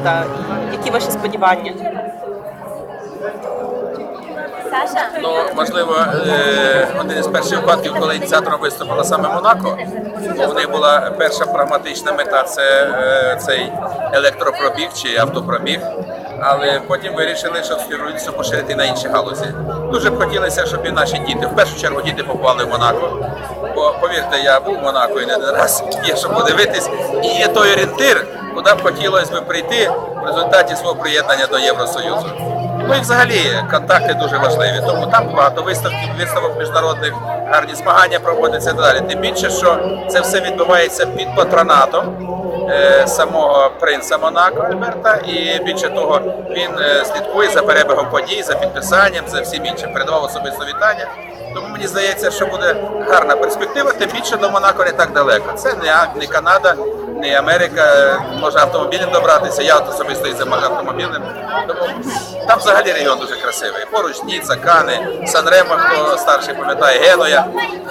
міста? І які ваші сподівання? Саша, Ну, можливо, е, один із перших випадків, коли ініціатором виступила саме Монако, бо в них була перша прагматична мета це е, цей електропробіг чи автопробіг. Але потім вирішили, що співробітництво поширити на інші галузі. Дуже б хотілося, щоб і наші діти, в першу чергу діти попали в Монако. Бо повірте, я був в Монако і не один раз, є що подивитись, і є той орієнтир, куди б хотілося б прийти в результаті свого приєднання до Євросоюзу. Ну і взагалі контакти дуже важливі. Тому там багато виставків, виставок міжнародних, гарні змагання проводяться і далі. Тим більше, що це все відбувається під патронатом е, самого принца Монако Альберта, і більше того, він е, слідкує за перебігом подій, за підписанням, за всім іншим. Передавав особисто вітання. Тому мені здається, що буде гарна перспектива, тим більше до Монако не так далеко. Це не, не Канада, не Америка, може автомобілем добратися. Я особисто їздив автомобілем. Тому там взагалі регіон дуже красивий. Поруч Ніца, Кани, Санремо, хто старший пам'ятає Генуя.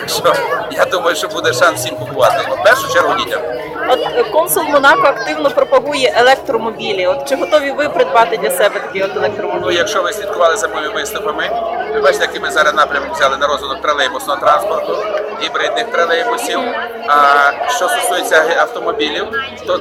Що я думаю, що буде шанс всім купувати. В першу чергу дітям. От е, консул Монако активно пропагує електромобілі. От чи готові ви придбати для себе такі от Ну, якщо ви слідкували за моїми виступами, ви бачите, який ми зараз напрямок взяли на розвиток тролейбусного транспорту, гібридних тролейбусів. А що стосується автомобілів, то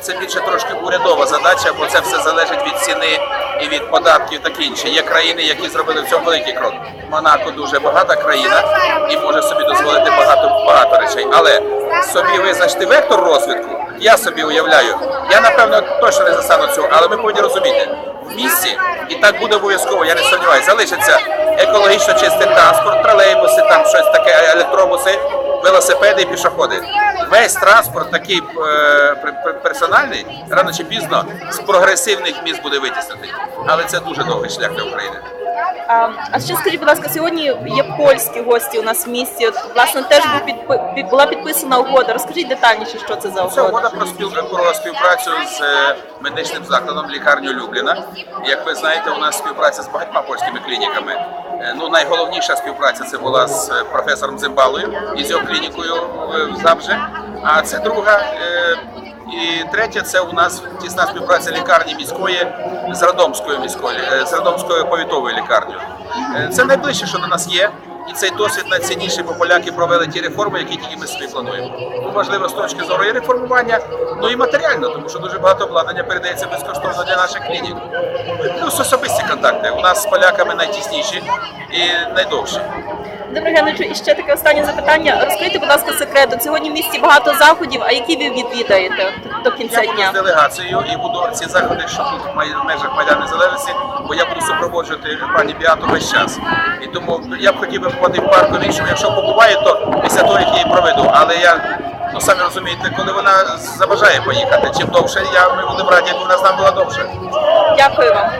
це більше трошки урядова задача, бо це все залежить від ціни і від податків таке інше. Є країни, які зробили в цьому великий крок. Монако дуже багата країна і може собі дозволити багато багато речей. Але собі визначити вектор розвитку, я собі уявляю. Я напевно точно не застану цього, але ми повинні розуміти в місті, і так буде обов'язково, я не сумніваюся, залишиться екологічно чистий транспорт, тролейбуси, там щось таке, електробуси, велосипеди і пішоходи. Весь транспорт такий е, пер- пер- персональний, рано чи пізно, з прогресивних міст буде витіснений. Але це дуже довгий шлях для України. А, а ще скажіть, будь ласка, сьогодні є польські гості у нас в місті. Власне, теж був підпи- під- була підписана угода. Розкажіть детальніше, що це за Це угода. угода про про співпрацю з е, медичним закладом лікарню Любліна. Як ви знаєте, у нас співпраця з багатьма польськими клініками. Е, Ну, найголовніша співпраця це була з е, професором Зимбалою і з його клінікою в- Забже. А це друга. І третє, це у нас тісна співпраця лікарні міської з Радомською міською, з Радомською повітовою лікарнею. Це найближче, що до нас є. І цей досвід найцінніший, бо поляки провели ті реформи, які тільки ми собі плануємо. Ну, важливо з точки зору і реформування, ну і матеріально, тому що дуже багато обладнання передається безкоштовно для наших клінік. Плюс особисті контакти. У нас з поляками найтісніші і найдовші. Добре, Геннадію, і ще таке останнє запитання. Розкрийте, будь ласка, секрет. От Сьогодні в місті багато заходів, а які ви відвідаєте до кінця Я буду дня? з делегацією і буду ці заходи, що тут в май- в межах Майдану Незалежності, бо я буду супроводжувати пані Біату весь час. І тому я б хотів би побувати в парку іншому. Якщо побуваю, то після того, як я її проведу. Але я, ну самі розумієте, коли вона забажає поїхати, чим довше, я ми будемо раді, якби вона з нами була довше. Дякую вам.